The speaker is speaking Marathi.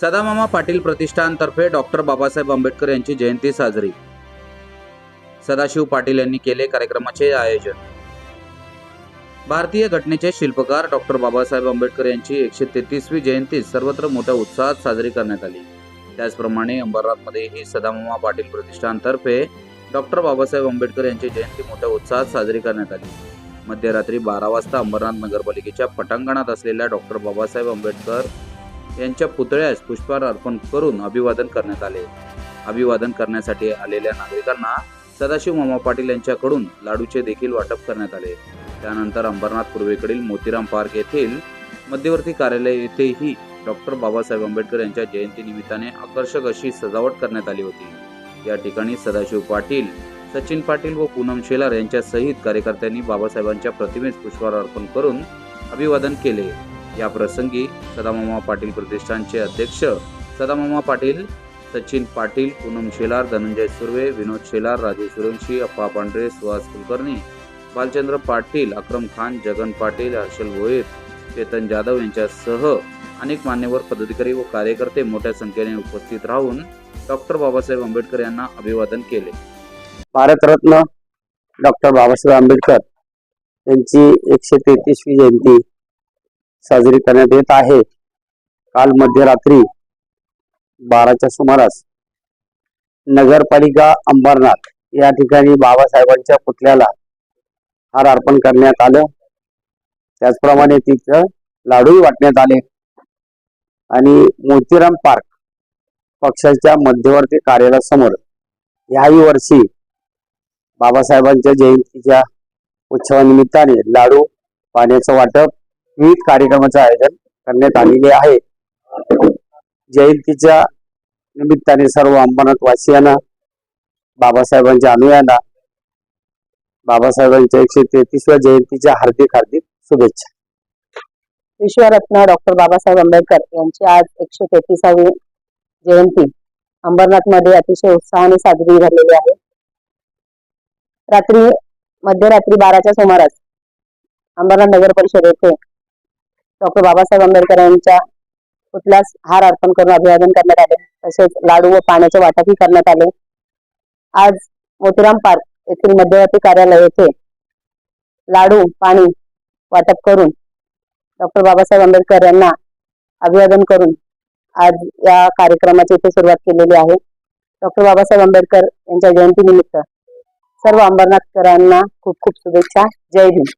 सदामामा पाटील प्रतिष्ठानतर्फे डॉक्टर बाबासाहेब आंबेडकर यांची जयंती साजरी. सदाशिव पाटील यांनी केले कार्यक्रमाचे आयोजन. भारतीय घटनेचे शिल्पकार डॉक्टर बाबासाहेब आंबेडकर यांची एकशे तेहतीसवी जयंती सर्वत्र मोठ्या उत्साहात साजरी करण्यात आली. त्याचप्रमाणे अंबरनाथमध्येही सदामामा पाटील प्रतिष्ठानतर्फे डॉक्टर बाबासाहेब आंबेडकर यांची जयंती मोठ्या उत्साहात साजरी करण्यात आली. मध्यरात्री बारा वाजता अंबरनाथ नगरपालिकेच्या पटांगणात असलेल्या डॉक्टर बाबासाहेब आंबेडकर यांच्या पुतळ्यास पुष्पहार अर्पण करून अभिवादन करण्यात आले. अभिवादन करण्यासाठी आलेल्या नागरिकांना सदाशिव मामा पाटील यांच्याकडून लाडूचे देखील वाटप करण्यात आले. त्यानंतर अंबरनाथ पूर्वेकडील मोतीराम पार्क येथील मध्यवर्ती कार्यालय येथेही डॉक्टर बाबासाहेब आंबेडकर यांच्या जयंतीनिमित्ताने आकर्षक अशी सजावट करण्यात आली होती. या ठिकाणी सदाशिव पाटील सचिन पाटील व पूनम शेलार यांच्या सहित कार्यकर्त्यांनी बाबासाहेबांच्या प्रतिमेस पुष्पहार अर्पण करून अभिवादन केले. या प्रसंगी सदामामा पाटील प्रतिष्ठानचे अध्यक्ष सदामामा पाटील सचिन पाटील पूनम शेलार धनंजय सुर्वे विनोद शेलार राजू सूर्यवंशी अप्पा पांढरे सुहास कुलकर्णी बालचंद्र पाटील अक्रम खान जगन पाटील हर्षल भोईर चेतन जाधव यांच्यासह अनेक मान्यवर पदाधिकारी व कार्यकर्ते मोठ्या संख्येने उपस्थित राहून डॉक्टर बाबासाहेब आंबेडकर यांना अभिवादन केले. भारतरत्न डॉक्टर बाबासाहेब आंबेडकर यांची एकशे तेहतीसवी जयंती साजरी करण्यात येत आहे. काल मध्यरात्री बाराच्या सुमारास नगरपालिका अंबरनाथ या ठिकाणी बाबासाहेबांच्या पुतळ्याला हार अर्पण करण्यात आलं. त्याचप्रमाणे तिथं लाडूही वाटण्यात आले. आणि मोतीराम पार्क पक्षाच्या मध्यवर्ती कार्यालयासमोर याही वर्षी बाबासाहेबांच्या जयंतीच्या उत्सवानिमित्ताने लाडू पाण्याचं वाटप विविध कार्यक्रमाचं आयोजन करण्यात आलेले आहे. जयंतीच्या निमित्ताने सर्व अंबरनाथ वासियांना बाबासाहेबांच्या अनुयायांना बाबासाहेबांच्या एकशे तेहतीसव्या जयंतीच्या हार्दिक हार्दिक शुभेच्छा. विश्वरत्न डॉक्टर बाबासाहेब आंबेडकर यांची आज एकशे तेहतीसावी जयंती अंबरनाथमध्ये अतिशय उत्साहाने साजरी झालेली आहे. रात्री मध्यरात्री बाराच्या सुमारास अंबरनाथ नगर परिषद येथे डॉक्टर बाबासाहेब आंबेडकर यांच्या पुतल्यास हार अर्पण करून अभिवादन करण्यात आले. तसेच लाडू व पाण्याचे वाटपही करण्यात आले. आज मोतीराम पार्क येथील मध्यवर्ती कार्यालय येथे लाडू पाणी वाटप करून डॉक्टर बाबासाहेब आंबेडकर यांना अभिवादन करून आज या कार्यक्रमाची इथे सुरुवात केलेली आहे. डॉक्टर बाबासाहेब आंबेडकर यांच्या जयंतीनिमित्त सर्व अंबरनाथकरांना खूप खूप शुभेच्छा. जय भीम